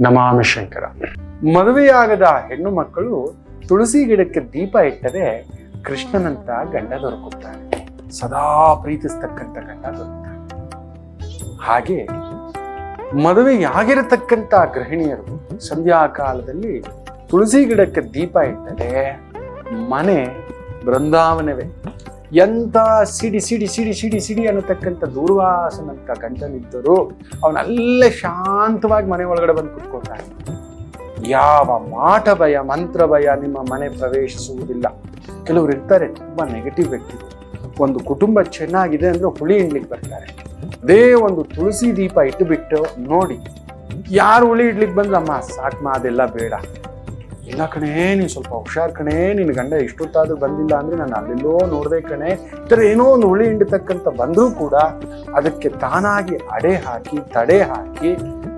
ನಮಾಮಿ ಶಂಕರ ಮದುವೆಯಾಗದ ಹೆಣ್ಣು ಮಕ್ಕಳು ತುಳಸಿ ಗಿಡಕ್ಕೆ ದೀಪ ಇಟ್ಟರೆ ಕೃಷ್ಣನಂತ ಗಂಡ ದೊರಕುತ್ತಾನೆ. ಸದಾ ಪ್ರೀತಿಸ್ತಕ್ಕಂಥ ಗಂಡ ದೊರಕುತ್ತಾನೆ. ಹಾಗೆ ಮದುವೆಯಾಗಿರತಕ್ಕಂಥ ಗೃಹಿಣಿಯರು ಸಂಧ್ಯಾ ಕಾಲದಲ್ಲಿ ತುಳಸಿ ಗಿಡಕ್ಕೆ ದೀಪ ಇಟ್ಟರೆ ಮನೆ ಬೃಂದಾವನವೇ. ಎಂತ ಸಿಡಿ ಸಿಡಿ ಸಿಡಿ ಸಿಡಿ ಸಿಡಿ ಅನ್ನತಕ್ಕಂಥ ದೂರ್ವಾಸನಂತ ಗಂಡನಿದ್ದರೂ ಅವನಲ್ಲೇ ಶಾಂತವಾಗಿ ಮನೆ ಒಳಗಡೆ ಬಂದು ಕುತ್ಕೊಳ್ತಾನೆ. ಯಾವ ಮಾಟ ಭಯ, ಮಂತ್ರ ಭಯ ನಿಮ್ಮ ಮನೆ ಪ್ರವೇಶಿಸುವುದಿಲ್ಲ. ಕೆಲವರು ಇರ್ತಾರೆ, ತುಂಬಾ ನೆಗೆಟಿವ್ ವ್ಯಕ್ತಿ. ಒಂದು ಕುಟುಂಬ ಚೆನ್ನಾಗಿದೆ ಅಂದ್ರೆ ಹುಳಿ ಇಡ್ಲಿಕ್ಕೆ ಬರ್ತಾರೆ. ಅದೇ ಒಂದು ತುಳಸಿ ದೀಪ ಇಟ್ಟುಬಿಟ್ಟು ನೋಡಿ, ಯಾರು ಹುಳಿ ಇಡ್ಲಿಕ್ಕೆ ಬಂದ್ರಮ್ಮ ಸಾಕ್ಮ, ಅದೆಲ್ಲ ಬೇಡ. ಇಲ್ಲ ಕಣೇ, ನೀನು ಸ್ವಲ್ಪ ಹುಷಾರ್ ಕಣೇ ನಿನ್ನ ಗಂಡ ಇಷ್ಟೊತ್ತಾದ್ರೂ ಬಂದಿಲ್ಲ ಅಂದ್ರೆ ನಾನು ಅಲ್ಲೆಲ್ಲೋ ನೋಡ್ದೆ ಕಣೆ. ಈ ಥರ ಏನೋ ಒಂದು ಹುಳಿ ಹಿಂಡತಕ್ಕಂಥ ಬಂದರೂ ಕೂಡ ಅದಕ್ಕೆ ತಾನಾಗಿ ಅಡೆ ಹಾಕಿ, ತಡೆ ಹಾಕಿ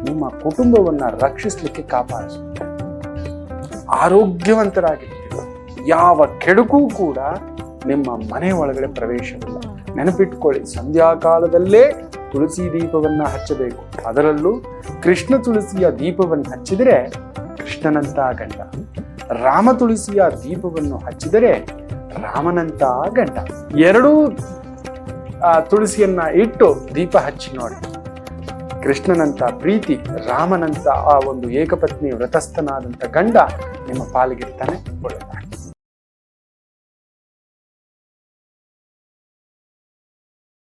ನಿಮ್ಮ ಕುಟುಂಬವನ್ನ ರಕ್ಷಿಸಲಿಕ್ಕೆ ಕಾಪಾಡಿಸುತ್ತೆ. ಆರೋಗ್ಯವಂತರಾಗಿರ್ತೀರ ಯಾವ ಕೆಡುಕು ಕೂಡ ನಿಮ್ಮ ಮನೆ ಒಳಗಡೆ ಪ್ರವೇಶವಿಲ್ಲ ನೆನಪಿಟ್ಕೊಳ್ಳಿ, ಸಂಧ್ಯಾಕಾಲದಲ್ಲೇ ತುಳಸಿ ದೀಪವನ್ನ ಹಚ್ಚಬೇಕು. ಅದರಲ್ಲೂ ಕೃಷ್ಣ ತುಳಸಿಯ ದೀಪವನ್ನು ಹಚ್ಚಿದರೆ ಕೃಷ್ಣನಂತ ಗಂಡ. ರಾಮ ತುಳಸಿಯ ದೀಪವನ್ನು ಹಚ್ಚಿದರೆ ರಾಮನಂತ ಗಂಡ. ಎರಡೂ ತುಳಸಿಯನ್ನ ಇಟ್ಟು ದೀಪ ಹಚ್ಚಿ ನೋಡಿ. ಕೃಷ್ಣನಂತ ಪ್ರೀತಿ, ರಾಮನಂತ ಆ ಒಂದು ಏಕಪತ್ನಿ ವ್ರತಸ್ಥನಾದಂಥ ಗಂಡ ನಿಮ್ಮ ಪಾಲಿಗಿರ್ತಾನೆ ಒಳ್ಳೆಯದಾಗಲಿ